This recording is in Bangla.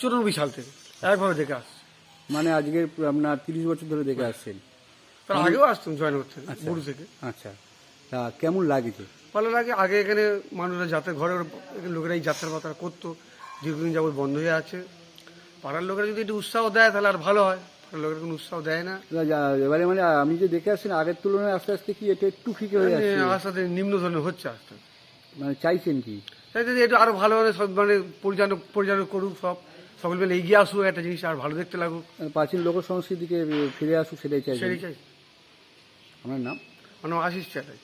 চুরানব্বই সাল থেকে। একভাবে দেখে আসছি। মানে আজকে আপনার তিরিশ বছর ধরে দেখে আসছেন। তার আগেও আসতাম জয়েন করতে বুড়ো থেকে। আচ্ছা। তা কেমন লাগছে? ভালো লাগে। আগে এখানে মানুষরা যাত্রা ঘরে লোকেরা এই যাত্রার কথা করতো দীর্ঘদিন যাবত বন্ধ হয়ে আছে। পাড়ার লোকেরা যদি একটু উৎসাহ দেয় তাহলে আর ভালো হয়। পাড়ার লোকেরা কোনো উৎসাহ দেয় না। এবারে মানে আমি যে দেখে আসছেন আগের তুলনায় আস্তে আস্তে কি এটা একটু ফিকে হয়ে যাচ্ছে? আস্তে আস্তে নিম্ন ধরনের হচ্ছে আস্তে। মানে চাইছেন কি? তাই যদি একটু আরও ভালোভাবে সব মানে পরিচালক পরিচালক করুক সব। সকল মিলে এগিয়ে আসুক একটা জিনিস আর ভালো দেখতে লাগুক। মানে প্রাচীন লোক সংস্কৃতিকে ফিরে আসুক সেটাই চাই। সেটাই চাই। আমার নাম মানে আশিস চাই